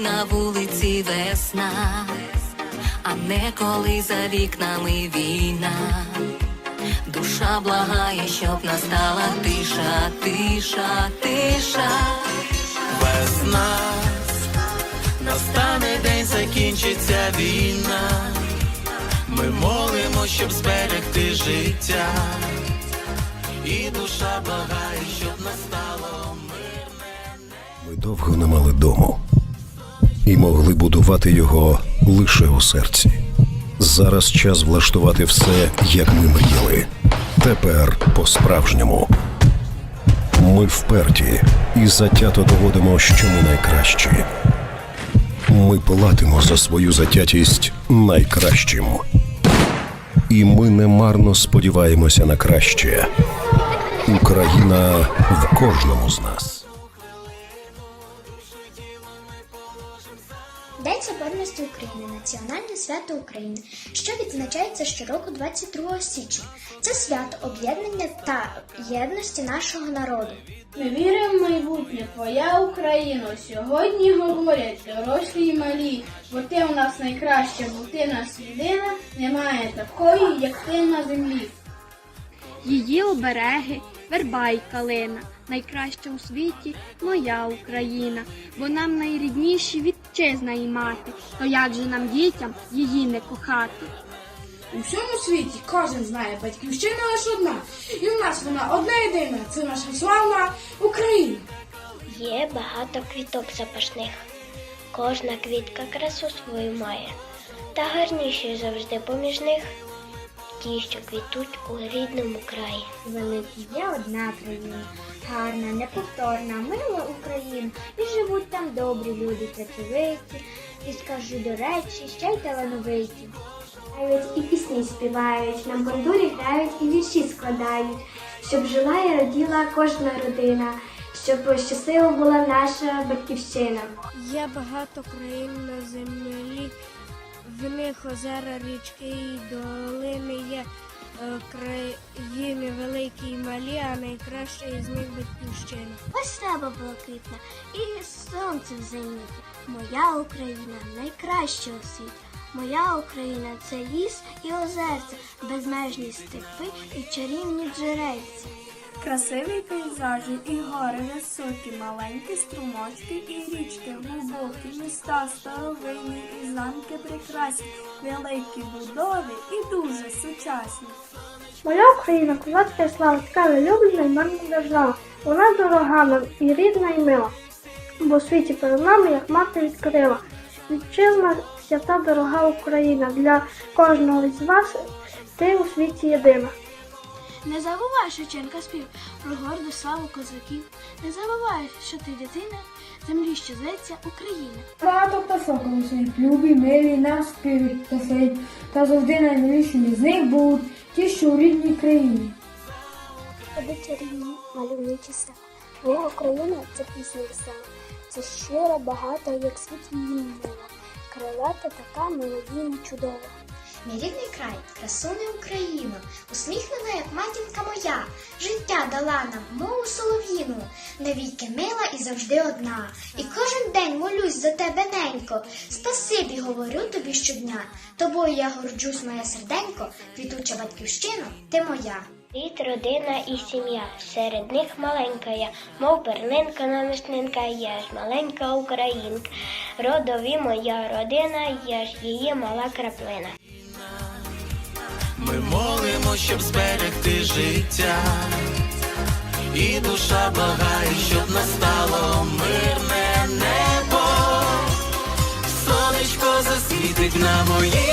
на вулиці весна, а не коли за вікнами війна. Душа благає, щоб настала тиша, тиша, тиша. без нас настане день, закінчиться війна. Ми молимо, щоб зберегти життя, і душа благає, щоб настало мирне. Ми довго не мали дому і могли будувати його лише у серці. Зараз час влаштувати все, як ми мріяли. Тепер по-справжньому. Ми вперті і затято доводимо, що ми найкращі. Ми платимо за свою затятість найкращим. І ми немарно сподіваємося на краще. Україна в кожному з нас. Соборності України національне свято України, що відзначається щороку 22 січня. Це свято об'єднання та єдності нашого народу. Ми віримо в майбутнє, твоя Україна. Сьогодні говорять дорослі й малі, бо ти у нас найкраща, бо ти нас єдина, немає такої, як ти на землі. Її обереги, верба й калина, найкраща у світі моя Україна, бо нам найрідніші вітчизна і мати, то як же нам дітям її не кохати? У всьому світі кожен знає батьківщина лише одна. І в нас вона одна єдина. Це наша славна Україна. Є багато квіток запашних. Кожна квітка красу свою має, та гарніші завжди поміж них. Ті, що квітуть у рідному краї. Великий є одна країна, гарна, неповторна, мила Україна, і живуть там добрі люди, працьовиті, і скажу до речі, ще й талановиті. Навіть і пісні співають, на бандурі грають і вірші складають, щоб жила і раділа кожна родина, щоб щаслива була наша батьківщина. Є багато країн на землі, в них озера, річки і долини є е, країни великі і малі, а найкраща із них батьківщина. Ось небо блакитне і сонце в зеніті. Моя Україна найкраща у світі. Моя Україна це ліс і озерця, безмежні степи і чарівні джерельці. Красиві пейзажі і гори високі, маленькі струмочки і річки, глибокі, міста старовинні і замки прекрасні, великі будови і дуже сучасні. Моя Україна, козацька слава, така улюблена і мирна держава. Вона дорога нам і рідна, і мила. Бо в світі перед нами, як мати відкрила. Вітчизна свята дорога Україна. Для кожного з вас ти у світі єдина. Не забувай, Шевченка спів про горду славу козаків. Не забувай, що ти дитина, землі що зветься Україна. Багато пташок голосить, любі, милі, нас співуть пташить, та завжди наймилішими з них будуть ті, що у рідній країні. Чарівні мальовничі села. Моя Україна це пісня весела. Це щира, багата, як світ її мила. Крилата така мелодійна чудова. Мій рідний край, красуня Україна, усміхнена, як матінка моя, життя дала нам, мову солов'їну, навіки мила і завжди одна. І кожен день молюсь за тебе, ненько, спасибі говорю тобі щодня. Тобою я горджусь, моє серденько, квітуча батьківщина, ти моя. Рід, родина і сім'я, серед них маленька я, мов перлинка наміснинка, я ж маленька українка. Родові моя родина, я ж її мала краплина. Ми молимо, щоб зберегти життя, і душа благає, щоб настало мирне небо, сонечко засвітить на моїй